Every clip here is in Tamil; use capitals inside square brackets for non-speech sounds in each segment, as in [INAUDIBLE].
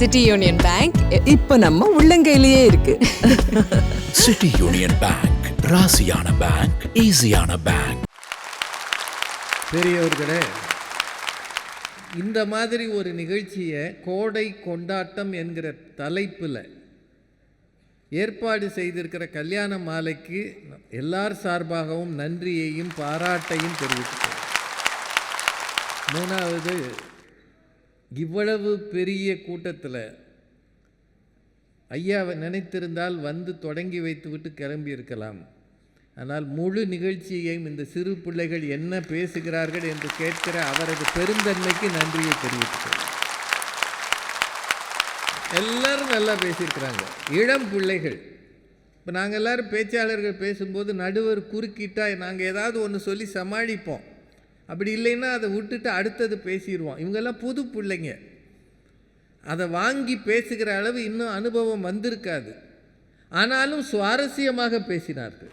சிட்டி யூனியன் பேங்க் இப்ப நம்ம உள்ளங்கையிலேயே இருக்கு. சிட்டி யூனியன் பேங்க் ராசியான பேங்க் ஈஸியான பேங்க் பெரியவர்களே இந்த மாதிரி ஒரு நிகழ்ச்சியை கோடை கொண்டாட்டம் என்கிற தலைப்பில் ஏற்பாடு செய்திருக்கிற கல்யாண மாலைக்கு எல்லார் சார்பாகவும் நன்றியையும் பாராட்டையும் தெரிவித்துக்கிறேன் மூணாவது இவ்வளவு பெரிய கூட்டத்தில் ஐயாவை நினைத்திருந்தால் வந்து தொடங்கி வைத்துவிட்டு கிளம்பி இருக்கலாம் ஆனால் முழு நிகழ்ச்சியையும் இந்த சிறு பிள்ளைகள் என்ன பேசுகிறார்கள் என்று கேட்கிற அவரது பெருந்தன்மைக்கு நன்றியை தெரிவித்துக்கிறேன் எல்லாரும் நல்லா பேசியிருக்கிறாங்க. இளம் பிள்ளைகள். இப்போ நாங்கள் எல்லோரும் பேச்சாளர்கள் பேசும்போது நடுவர் குறுக்கிட்டா நாங்கள் ஏதாவது ஒன்று சொல்லி சமாளிப்போம். அப்படி இல்லைன்னா அதை விட்டுட்டு அடுத்தது பேசிடுவோம் இவங்கெல்லாம் புது பிள்ளைங்க. அதை வாங்கி பேசுகிற அளவு இன்னும் அனுபவம் வந்திருக்காது. ஆனாலும் சுவாரஸ்யமாக பேசினார்கள்.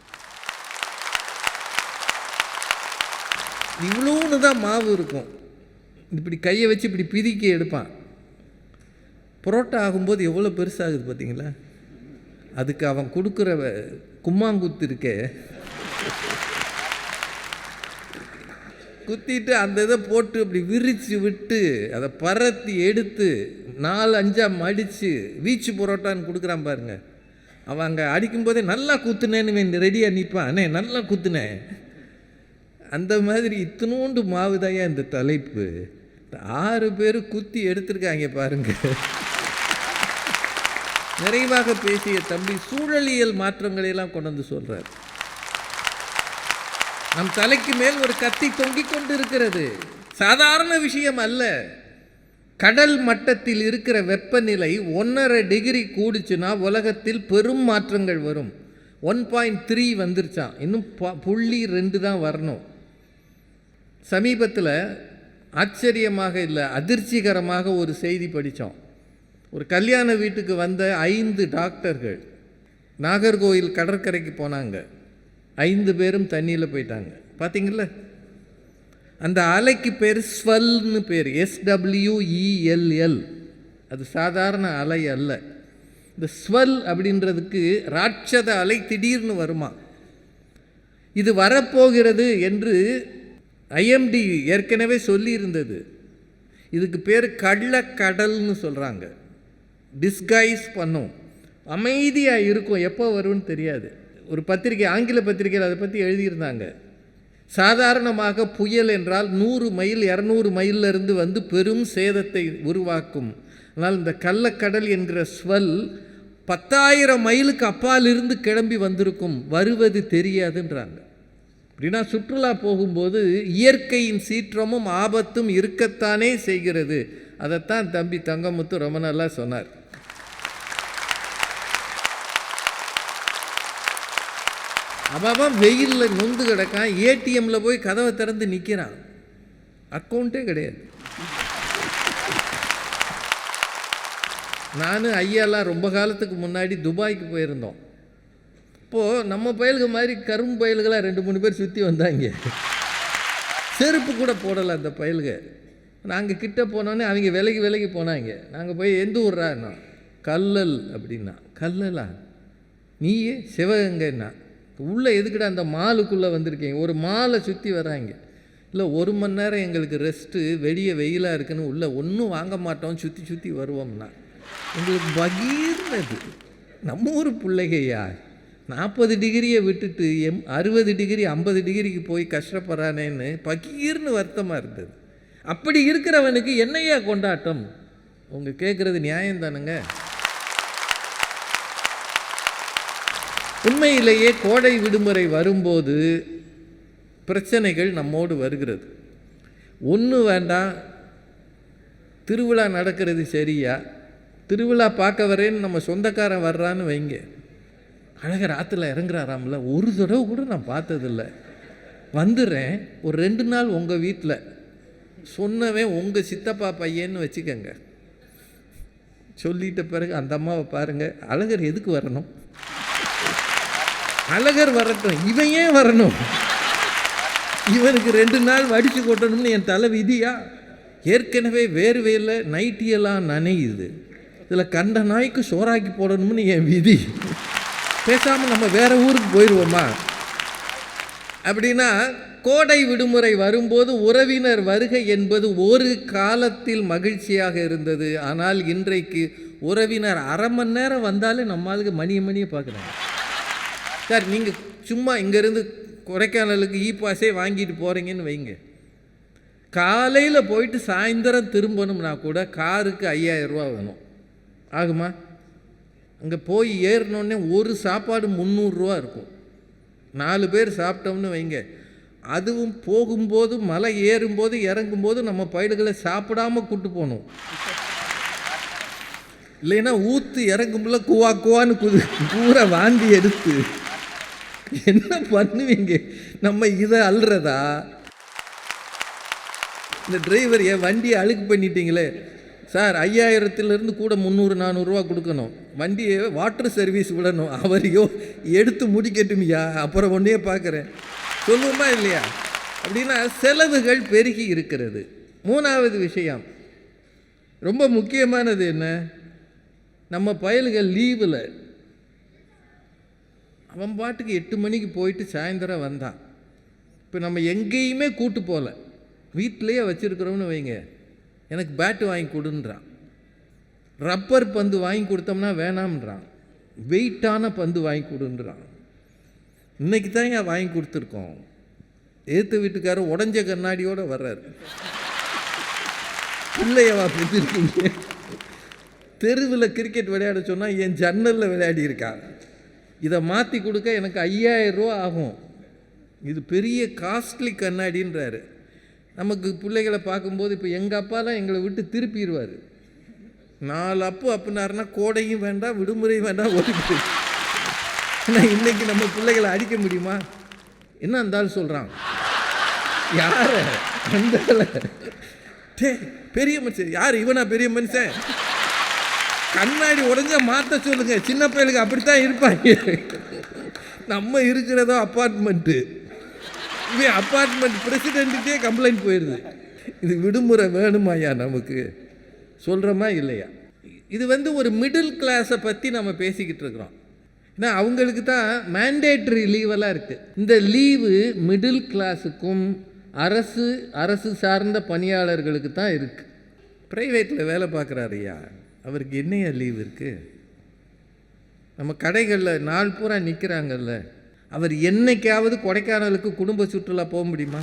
இவ்வளோன்னு தான் மாவு இருக்கும். இப்படி கையை வச்சு இப்படி பிதிக்கி எடுப்பான். புரோட்டா ஆகும்போது எவ்வளோ பெருசாகுது பார்த்தீங்களா? அதுக்கு அவன் கொடுக்குற வ- கும்மாங்குத்து இருக்கே. குத்திட்டு அந்த இதை போட்டு அப்படி விரித்து விட்டு அதை பரத்தி எடுத்து நாலு அஞ்சாக மடித்து வீச்சு புரோட்டான்னு கொடுக்குறான் பாருங்க. அவன் அங்கே அடிக்கும்போதே நல்லா குத்துனேன்னு ரெடியாக நிற்பான் அண்ணே நல்லா குத்துனேன் அந்த மாதிரி இத்தினோண்டு மாவுதாயா இந்த தலைப்பு. ஆறு பேர் குத்தி எடுத்திருக்காங்க பாருங்க. நிறைவாக பேசிய தம்பி சூழலியல் மாற்றங்களையெல்லாம் கொண்டு வந்து சொல்கிறார் நம் தலைக்கு மேல் ஒரு கத்தி தொங்கிக் கொண்டிருக்கிறது. சாதாரண விஷயம் அல்ல. கடல் மட்டத்தில் இருக்கிற வெப்பநிலை ஒன்றரை டிகிரி கூடுச்சுன்னா உலகத்தில் பெரும் மாற்றங்கள் வரும். ஒன் பாயிண்ட் த்ரீ வந்துருச்சான் இன்னும் ப- புள்ளி ரெண்டு தான் வரணும். சமீபத்தில் ஆச்சரியமாக இல்லை அதிர்ச்சிகரமாக ஒரு செய்தி படித்தோம் ஒரு கல்யாண வீட்டுக்கு வந்த ஐந்து டாக்டர்கள். நாகர்கோயில் கடற்கரைக்கு போனாங்க. ஐந்து பேரும் தண்ணியில் போயிட்டாங்க. பார்த்தீங்களா அந்த அலைக்கு பேர் ஸ்வல்னு பேர். எஸ்டபிள்யூஇஎல்எல் அது சாதாரண அலை அல்ல. இந்த ஸ்வல் அப்படின்றதுக்கு ராட்சத அலை திடீர்னு வருமா? இது வரப்போகிறது என்று ஐஎம்டி ஏற்கனவே சொல்லியிருந்தது. இதுக்கு பேர் கள்ளக்கடல்னு சொல்கிறாங்க டிஸ்கைஸ் பண்ணும். அமைதியாக இருக்கும். எப்போ வரும்னு தெரியாது. ஒரு பத்திரிக்கை ஆங்கில பத்திரிக்கையில் அதை பற்றி எழுதியிருந்தாங்க. சாதாரணமாக புயல் என்றால் நூறு மைல் இரநூறு மைல்லேருந்து வந்து பெரும் சேதத்தை உருவாக்கும். ஆனால் இந்த கள்ளக்கடல் என்கிற ஸ்வல் பத்தாயிரம் மைலுக்கு அப்பாலிருந்து கிளம்பி வந்திருக்கும். வருவது தெரியாதுன்றாங்க. அப்படின்னா சுற்றுலா போகும்போது இயற்கையின் சீற்றமும் ஆபத்தும் இருக்கத்தானே செய்கிறது. அதைத்தான் தம்பி தங்கமுத்து ரொம்ப நல்லா சொன்னார். அவன் வெயிலில் நொந்து கிடக்கான் ஏடிஎம்மில் போய் கதவை திறந்து நிற்கிறான் அக்கௌண்ட்டே கிடையாது. நான் ஐயாலாம் ரொம்ப காலத்துக்கு முன்னாடி துபாய்க்கு போயிருந்தோம். இப்போது நம்ம பயலுக்கு மாதிரி கரும்பு பயல்களாக ரெண்டு மூணு பேர் சுற்றி வந்தாங்க. செருப்பு கூட போடலை அந்த பயலுக நாங்கள் கிட்ட போனோன்னே அவங்க விலகி விலகி போனாங்க. நாங்கள் போய் எந்த ஊர்றான்னா கல்லல் அப்படின்னா. கல்லலா? நீயே சிவகங்கைன்னா. உள்ளே எதுக்குடா அந்த மாலுக்குள்ளே வந்திருக்கீங்க? ஒரு மாலை சுற்றி வராங்க. இல்லை ஒரு மணி நேரம் எங்களுக்கு ரெஸ்ட்டு வெளியே வெயிலாக இருக்குன்னு உள்ளே ஒன்றும் வாங்க மாட்டோம் சுற்றி சுற்றி வருவோம்னா. எங்களுக்கு பகீர்னது. நம்ம ஊர் பிள்ளைகையா நாற்பது டிகிரியை விட்டுட்டு எம் அறுபது டிகிரி ஐம்பது டிகிரிக்கு போய் கஷ்டப்படுறானேன்னு பகீர்னு வருத்தமாக இருந்தது. அப்படி இருக்கிறவனுக்கு என்னையா கொண்டாட்டம்? உங்கள் கேட்குறது நியாயம் தானுங்க உண்மையிலேயே கோடை விடுமுறை வரும்போது பிரச்சனைகள் நம்மோடு வருகிறது. ஒன்று வேண்டாம். திருவிழா நடக்கிறது சரியா? திருவிழா பார்க்க வரேன்னு நம்ம சொந்தக்காரன் வர்றான்னு வைங்க. அழகர் ஆற்றுல இறங்குறாராம்ல. ஒரு தடவை கூட நான் பார்த்ததில்ல. வந்துடுறேன் ஒரு ரெண்டு நாள் உங்கள் வீட்டில் சொன்னவன் உங்கள் சித்தப்பா பையன்னு வச்சுக்கோங்க. சொல்லிட்ட பிறகு அந்த அம்மாவை பாருங்கள் அழகர் எதுக்கு வரணும்? அழகர் வரட்டும். இவன் ஏன் வரணும்? இவனுக்கு ரெண்டு நாள் வடித்து கொட்டணும்னு என் தலை விதியா? ஏற்கனவே வேர்வையில் நைட்டியெல்லாம் நனையுது. இதில் கண்ட நாய்க்கு சோறாக்கி போடணும்னு என் விதி. பேசாமல் நம்ம வேற ஊருக்கு போயிடுவோமா? அப்படின்னா கோடை விடுமுறை வரும்போது உறவினர் வருகை என்பது ஒரு காலத்தில் மகிழ்ச்சியாக இருந்தது. ஆனால் இன்றைக்கு உறவினர் அரை மணி நேரம் வந்தாலே நம்மளுக்கு மணிய மணியை பார்க்குறாங்க. சார் நீங்கள் சும்மா இங்கேருந்து கொடைக்கானலுக்கு இ பாஸே வாங்கிட்டு போகிறீங்கன்னு வைங்க. காலையில் போயிட்டு சாயந்தரம் திரும்பணும்னா கூட காருக்கு ஐயாயிரம் ரூபா வேணும். ஆகுமா? அங்கே போய் ஏறினோடனே ஒரு சாப்பாடு முந்நூறுரூவா இருக்கும். நாலு பேர் சாப்பிட்டோம்னு வைங்க. அதுவும் போகும்போது மலை ஏறும்போது இறங்கும்போது நம்ம பயிர்களை சாப்பிடாம கூட்டு போகணும். இல்லைன்னா ஊற்று இறங்கும்போல குவா குவான்னு குது பூரா வாந்தி எடுத்து [LAUGHS] என்ன பண்ணுவீங்க? நம்ம இதை அல்றதா? இந்த டிரைவர் என் வண்டியை அழுக்கு பண்ணிட்டீங்களே? சார் ஐயாயிரத்துலேருந்து கூட முந்நூறு நானூறுரூவா கொடுக்கணும். வண்டியை வாட்டர் சர்வீஸ் விடணும். அவரையோ எடுத்து முடிக்கட்டும்யா? அப்புறம் ஒன்றே பார்க்குறேன். சொல்லுவோமா இல்லையா? அப்படின்னா செலவுகள் பெருகி இருக்கிறது. மூணாவது விஷயம். ரொம்ப முக்கியமானது என்ன? நம்ம பயல்கள் லீவில் அவன் பாட்டுக்கு எட்டு மணிக்கு போயிட்டு சாயந்தரம் வந்தான். இப்போ நம்ம எங்கேயுமே கூட்டு போகல வீட்டிலையே வச்சுருக்குறோம்னு வைங்க. எனக்கு பேட்டு வாங்கி கொடுன்றான். ரப்பர் பந்து வாங்கி கொடுத்தோம்னா வேணாம்ன்றான். வெயிட்டான பந்து வாங்கி கொடுன்றான். இன்றைக்கி தான் ஏன் வாங்கி கொடுத்துருக்கோம். ஏற்று வீட்டுக்காரர் உடஞ்ச கண்ணாடியோடு வர்றாரு. பிள்ளையவா பெற்றிருக்கீங்க தெருவில் கிரிக்கெட் விளையாட சொன்னால் என் ஜன்னலில் விளையாடி இருக்கான். இதை மாற்றி கொடுக்க எனக்கு ஐயாயிரம் ரூபா ஆகும். இது பெரிய காஸ்ட்லி கண்ணாடின்றாரு. நமக்கு பிள்ளைகளை பார்க்கும்போது இப்போ எங்கள் அப்பாலாம் எங்களை விட்டு திருப்பிடுவார். நாலு அப்போ அப்புனாருன்னா கோடையும் வேண்டாம் விடுமுறையும் வேண்டாம் ஓடிட்டு ஆனால் இன்றைக்கி நம்ம பிள்ளைகளை அடிக்க முடியுமா? என்ன இருந்தாலும் சொல்கிறான் யார? அந்த டே பெரிய மனுஷன். யார்? இவனா பெரிய மனுஷன்? கண்ணாடி உடஞ்ச மாற்ற சொல்லுங்க. சின்ன பையலுக்கு அப்படித்தான் இருப்பாங்க. நம்ம இருக்கிறதோ அப்பார்ட்மெண்ட்டு. இவன் அப்பார்ட்மெண்ட் பிரசிடென்ட்டுக்கே கம்ப்ளைண்ட் போயிடுது இது விடுமுறை வேணுமாயா நமக்கு? சொல்கிறோமா இல்லையா? இது வந்து ஒரு மிடில் கிளாஸை பற்றி நம்ம பேசிக்கிட்டு இருக்கிறோம். ஏன்னா அவங்களுக்கு தான் மேண்டேட்ரி லீவெல்லாம் இருக்குது இந்த லீவு மிடில் கிளாஸுக்கும் அரசு அரசு சார்ந்த பணியாளர்களுக்கு தான் இருக்குது ப்ரைவேட்டில் வேலை பார்க்குறாரு ஐயா. அவருக்கு என்னையா லீவ் இருக்குது நம்ம கடைகளில் நாள் பூரா நிற்கிறாங்கல்ல அவர் என்னைக்காவது கொடைக்கானலுக்கு குடும்ப சுற்றுலா போக முடியுமா?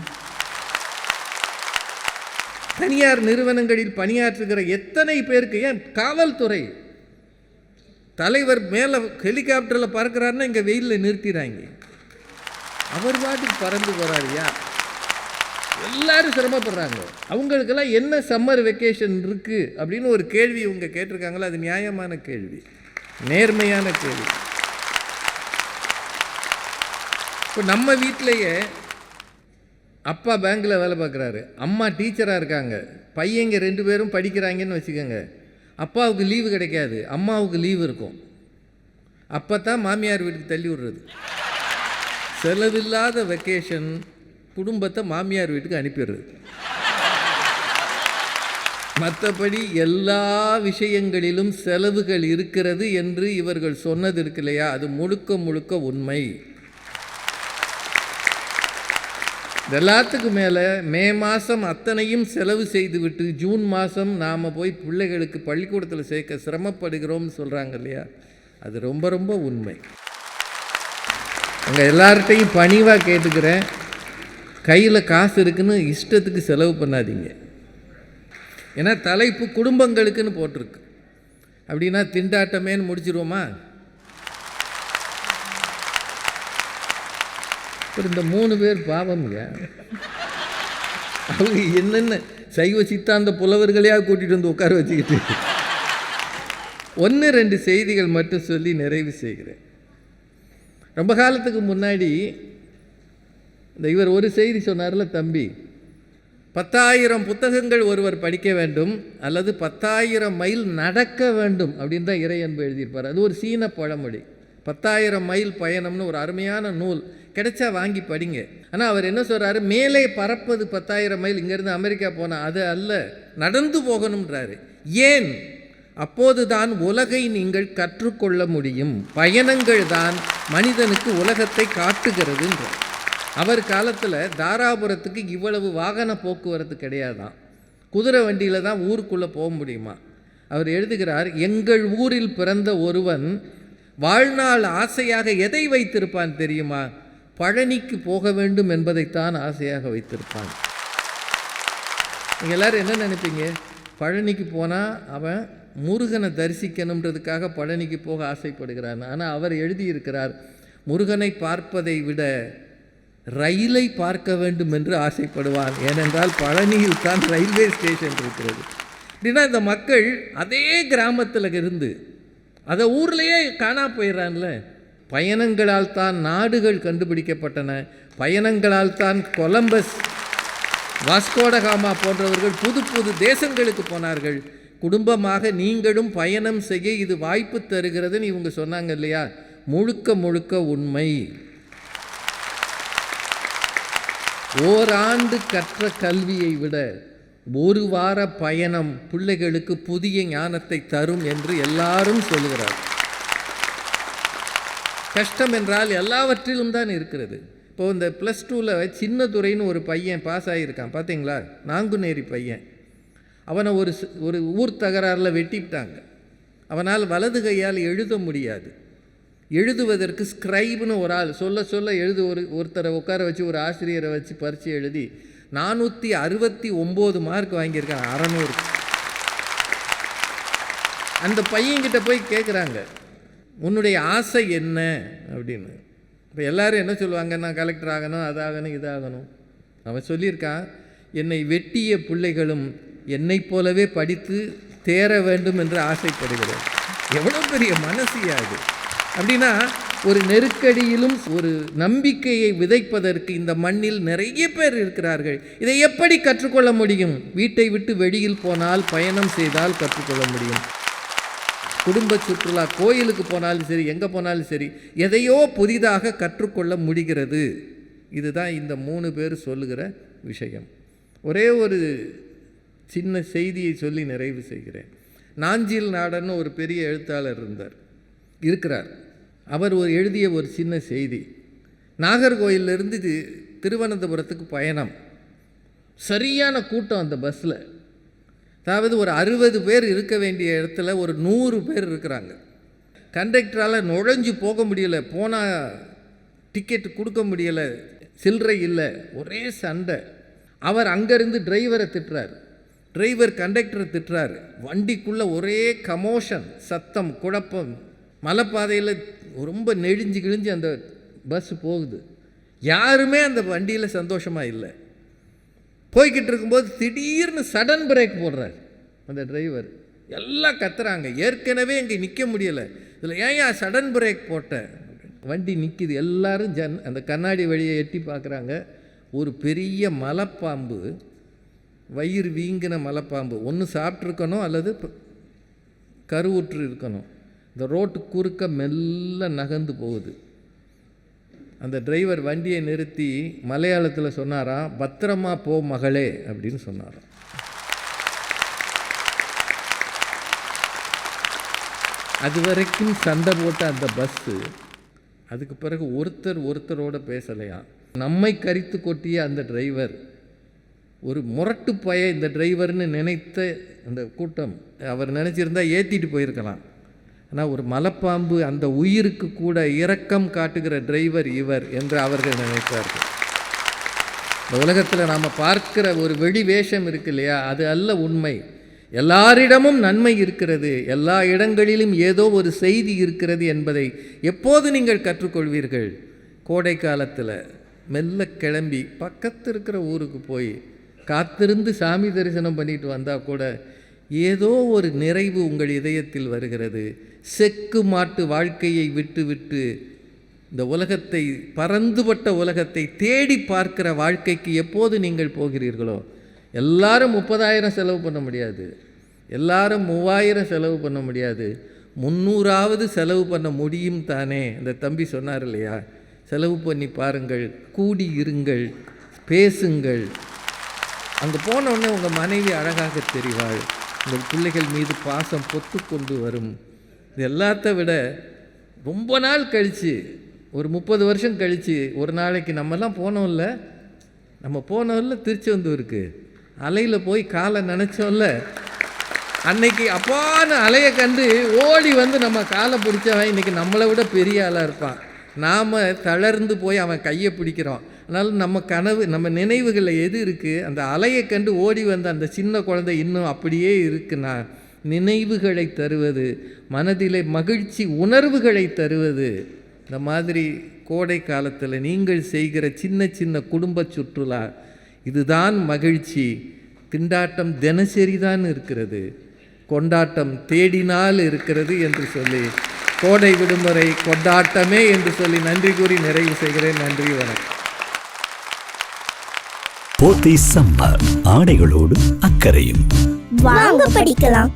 தனியார் நிறுவனங்களில் பணியாற்றுகிற எத்தனை பேருக்கு? ஏன் காவல்துறை? தலைவர் மேலே ஹெலிகாப்டரில் பறக்கிறாருன்னா இங்கே வெயிலில் நிறுத்திடுறாங்க அவர் பாட்டுக்கு பறந்து போகிறாருயா எல்லாரும் சிரமப்படுறாங்க. அவங்களுக்கெல்லாம் என்ன சம்மர் வெக்கேஷன் இருக்குது அப்படின்னு ஒரு கேள்வி இவங்க கேட்டிருக்காங்களா? அது நியாயமான கேள்வி. நேர்மையான கேள்வி. இப்போ நம்ம வீட்டிலையே அப்பா பேங்க்கில் வேலை பார்க்குறாரு. அம்மா டீச்சராக இருக்காங்க. பையங்க ரெண்டு பேரும் படிக்கிறாங்கன்னு வச்சுக்கோங்க. அப்பாவுக்கு லீவு கிடைக்காது. அம்மாவுக்கு லீவு இருக்கும். அப்போ தான் மாமியார் வீட்டுக்கு தள்ளி விடுறது. செலவில்லாத வெக்கேஷன் குடும்பத்தை மாமியார் வீட்டுக்கு அனுப்பிடுறது. மற்றபடி எல்லா விஷயங்களிலும் செலவுகள் இருக்கிறது என்று இவர்கள் சொன்னது இருக்கு இல்லையா? அது முழுக்க முழுக்க உண்மை. எல்லாத்துக்கு எல்லாத்துக்கும் மேலே மே மாதம் அத்தனையும் செலவு செய்துவிட்டு ஜூன் மாதம் நாம் போய் பிள்ளைகளுக்கு பள்ளிக்கூடத்தில் சேர்க்க சிரமப்படுகிறோம்னு சொல்கிறாங்க இல்லையா? அது ரொம்ப ரொம்ப உண்மை. அங்கே எல்லார்ட்டையும் பணிவாக கேட்டுக்கிறேன். கையில் காசு இருக்குன்னு இஷ்டத்துக்கு செலவு பண்ணாதீங்க. ஏன்னா தலைப்பு குடும்பங்களுக்குன்னு போட்டிருக்கு. அப்படின்னா திண்டாட்டமேன்னு முடிச்சிருவோமா? அப்புறம் இந்த மூணு பேர் பாவம்ங்க. அவங்க என்னென்ன சைவ சித்தாந்த புலவர்களையாக கூட்டிகிட்டு வந்து உட்கார வச்சுக்கிட்டு ஒன்று ரெண்டு செய்திகள் மட்டும் சொல்லி நிறைவு செய்கிறேன். ரொம்ப காலத்துக்கு முன்னாடி இந்த இவர் ஒரு செய்தி சொன்னார்ல தம்பி பத்தாயிரம் புத்தகங்கள் ஒருவர் படிக்க வேண்டும் அல்லது பத்தாயிரம் மைல் நடக்க வேண்டும் அப்படின்னு தான் இறை அன்பு எழுதியிருப்பார். அது ஒரு சீன பழமொழி. பத்தாயிரம் மைல் பயணம்னு ஒரு அருமையான நூல் கிடைச்சா வாங்கி படிங்க. ஆனால் அவர் என்ன சொல்கிறாரு மேலே பறப்பது பத்தாயிரம் மைல் இங்கேருந்து அமெரிக்கா போனால் அது அல்ல நடந்து போகணுன்றாரு ஏன்? அப்போதுதான் உலகை நீங்கள் கற்றுக்கொள்ள முடியும். பயணங்கள் தான் மனிதனுக்கு உலகத்தை காட்டுகிறதுன்றார். அவர் காலத்தில் தாராபுரத்துக்கு இவ்வளவு வாகன போக்குவரத்து கிடையாதான் குதிரை வண்டியில் தான் ஊருக்குள்ளே போக முடியுமா? அவர் எழுதுகிறார் எங்கள் ஊரில் பிறந்த ஒருவன் வாழ்நாள் ஆசையாக எதை வைத்திருப்பான் தெரியுமா? பழனிக்கு போக வேண்டும் என்பதைத்தான் ஆசையாக வைத்திருப்பான். நீங்கள் எல்லோரும் என்ன நினைப்பீங்க? பழனிக்கு போனால் அவன் முருகனை தரிசிக்கணுன்றதுக்காக பழனிக்கு போக ஆசைப்படுகிறான். ஆனால் அவர் எழுதியிருக்கிறார் முருகனை பார்ப்பதை விட ரயிலை பார்க்க வேண்டும் என்று ஆசைப்படுவான். ஏனென்றால் பழனியில் தான் ரயில்வே ஸ்டேஷன் இருக்கிறது. அப்படின்னா இந்த மக்கள் அதே கிராமத்தில் இருந்து அதை ஊர்லேயே காணா போயிடறான்ல. பயணங்களால் தான் நாடுகள் கண்டுபிடிக்கப்பட்டன. பயணங்களால் தான் கொலம்பஸ் வாஸ்கோடகாமா போன்றவர்கள் புது புது தேசங்களுக்கு போனார்கள். குடும்பமாக நீங்களும் பயணம் செய்ய இது வாய்ப்பு தருகிறதுன்னு இவங்க சொன்னாங்க இல்லையா? முழுக்க முழுக்க உண்மை. ஓராண்டு கற்ற கல்வியை விட ஒரு வார பயணம் பிள்ளைகளுக்கு புதிய ஞானத்தை தரும் என்று எல்லாரும் சொல்லுகிறார் கஷ்டம் என்றால் எல்லாவற்றிலும் தான் இருக்கிறது. இப்போ இந்த ப்ளஸ் டூவில் சின்னதுரைன்னு ஒரு பையன் பாஸ் ஆகியிருக்கான் பார்த்தீங்களா நாங்குநேரி பையன். அவனை ஒரு ஒரு ஊர் தகராறில் வெட்டிவிட்டாங்க. அவனால் வலது கையால் எழுத முடியாது. எழுதுவதற்கு ஸ்கிரைப்னு ஒரு ஆள் சொல்ல சொல்ல எழுது ஒரு ஒருத்தரை உட்கார வச்சு ஒரு ஆசிரியரை வச்சு பரிச்சு எழுதி நானூற்றி அறுபத்தி ஒம்பது மார்க் வாங்கியிருக்கான் அறநூறு. அந்த பையன்கிட்ட போய் கேட்குறாங்க உன்னுடைய ஆசை என்ன? அப்படின்னு. இப்போ எல்லோரும் என்ன சொல்லுவாங்க நான் கலெக்டர் ஆகணும் அதாகணும் இதாகணும். அவன் சொல்லியிருக்கான் என்னை வெட்டிய பிள்ளைகளும் என்னைப் போலவே படித்து தேர வேண்டும் என்று ஆசைப்படுகிறேன். எவ்வளோ பெரிய மனசியாது அது அப்படின்னா ஒரு நெருக்கடியிலும் ஒரு நம்பிக்கையை விதைப்பதற்கு இந்த மண்ணில் நிறைய பேர் இருக்கிறார்கள். இதை எப்படி கற்றுக்கொள்ள முடியும்? வீட்டை விட்டு வெளியில் போனால் பயணம் செய்தால் கற்றுக்கொள்ள முடியும். குடும்ப சுற்றுலா கோயிலுக்கு போனாலும் சரி எங்கே போனாலும் சரி எதையோ புதிதாக கற்றுக்கொள்ள முடிகிறது. இதுதான் இந்த மூணு பேர் சொல்லுகிற விஷயம். ஒரே ஒரு சின்ன செய்தியை சொல்லி நிறைவு செய்கிறேன். நாஞ்சில் நாடன்னு ஒரு பெரிய எழுத்தாளர் இருந்தார். இருக்கிறார். அவர் ஒரு எழுதிய ஒரு சின்ன செய்தி. நாகர்கோயிலிருந்து திருவனந்தபுரத்துக்கு பயணம். சரியான கூட்டம் அந்த பஸ்ஸில் அதாவது ஒரு அறுபது பேர் இருக்க வேண்டிய இடத்துல ஒரு நூறு பேர் இருக்கிறாங்க. கண்டக்டரால் நுழைஞ்சு போக முடியல. போனால் டிக்கெட் கொடுக்க முடியலை. சில்லறை இல்லை. ஒரே சண்டை. அவர் அங்கேருந்து டிரைவரை திட்டுறார். டிரைவர் கண்டக்டரை திட்டுறாரு. வண்டிக்குள்ளே ஒரே கமோஷன் சத்தம் குழப்பம். மலைப்பாதையில் ரொம்ப நெழிஞ்சு கிழிஞ்சு அந்த பஸ் போகுது. யாருமே அந்த வண்டியில் சந்தோஷமாக இல்லை. போய்கிட்டு இருக்கும்போது திடீர்னு சடன் பிரேக் போடுறார். அந்த டிரைவர் எல்லாம் கத்துறாங்க. ஏற்கனவே இங்கே நிற்க முடியலை. இதில் ஏன் ஏன் சடன் பிரேக் போட்ட? வண்டி நிற்கிது எல்லாரும் ஜன் அந்த கண்ணாடி வழியை எட்டி பார்க்குறாங்க. ஒரு பெரிய மலைப்பாம்பு வயிறு வீங்கின மலைப்பாம்பு. ஒன்று சாப்பிட்ருக்கணும் அல்லது கருவுற்று இருக்கணும். இந்த ரோட்டு குறுக்க மெல்ல நகர்ந்து போகுது. அந்த டிரைவர் வண்டியை நிறுத்தி மலையாளத்தில் சொன்னாராம் பத்திரமா போ மகளே அப்படின்னு சொன்னாராம் அது வரைக்கும் சண்டை போட்ட அந்த பஸ்ஸு அதுக்கு பிறகு ஒருத்தர் ஒருத்தரோட பேசலையாம் நம்மை கரித்து கொட்டிய அந்த டிரைவர் ஒரு முரட்டு பய இந்த டிரைவர்னு நினைத்த அந்த கூட்டம் அவர் நினச்சிருந்தா ஏற்றிட்டு போயிருக்கலாம். ஆனால் ஒரு மலைப்பாம்பு அந்த உயிருக்கு கூட இரக்கம் காட்டுகிற டிரைவர் இவர் என்று அவர்கள் நினைத்தார்கள் இந்த உலகத்தில் நாம் பார்க்கிற ஒரு வெளி வேஷம் இருக்கு இல்லையா? அது அல்ல உண்மை. எல்லாரிடமும் நன்மை இருக்கிறது. எல்லா இடங்களிலும் ஏதோ ஒரு செய்தி இருக்கிறது என்பதை எப்போது நீங்கள் கற்றுக்கொள்வீர்கள்? கோடை காலத்தில் மெல்ல கிளம்பி பக்கத்து இருக்கிற ஊருக்கு போய் காத்திருந்து சாமி தரிசனம் பண்ணிட்டு வந்தால் கூட ஏதோ ஒரு நிறைவு உங்கள் இதயத்தில் வருகிறது. செக்கு மாட்டு வாழ்க்கையை விட்டு விட்டு இந்த உலகத்தை பரந்துபட்ட உலகத்தை தேடி பார்க்கிற வாழ்க்கைக்கு எப்போது நீங்கள் போகிறீர்களோ? எல்லாரும் முப்பதாயிரம் செலவு பண்ண முடியாது. எல்லாரும் மூவாயிரம் செலவு பண்ண முடியாது. முந்நூறாவது செலவு பண்ண முடியும் தானே? இந்த தம்பி சொன்னார் இல்லையா? செலவு பண்ணி பாருங்கள் கூடி இருங்கள் பேசுங்கள். அங்கே போனோடனே உங்கள் மனைவி அழகாக தெரிவாள். உங்கள் பிள்ளைகள் மீது பாசம் பொத்து கொண்டு வரும். இது எல்லாத்த விட ரொம்ப நாள் கழித்து ஒரு முப்பது வருஷம் கழித்து ஒரு நாளைக்கு நம்மலாம் போனோம்ல நம்ம போனோம்ல திருச்செந்தூருக்கு. அலையில் போய் காலை நினச்சோம்ல. அன்னைக்கு அப்பான்னு அலையை கண்டு ஓடி வந்து நம்ம காலை பிடிச்சவன் இன்னைக்கு நம்மளை விட பெரிய ஆளாக இருப்பான். நாம் தளர்ந்து போய் அவன் கையை பிடிக்கிறோம். அதனால் நம்ம கனவு நம்ம நினைவுகளில் எது இருக்குது அந்த அலையை கண்டு ஓடி வந்த அந்த சின்ன குழந்தை இன்னும் அப்படியே இருக்குண்ணா. நினைவுகளை தருவது மனதிலே மகிழ்ச்சி உணர்வுகளை தருவது. இந்த மாதிரி கோடை காலத்தில் நீங்கள் செய்கிற சின்ன சின்ன குடும்ப சுற்றுலா இதுதான் மகிழ்ச்சி. திண்டாட்டம் தினசரி தான் இருக்கிறது. கொண்டாட்டம் தேடினால் இருக்கிறது என்று சொல்லி கோடை விடுமுறை கொண்டாட்டமே என்று சொல்லி நன்றி கூறி நிறைவு செய்கிறேன். நன்றி வணக்கம். போத்தி சம்மர் ஆடைகளோடு அக்கறையும். வாங்க படிக்கலாம்.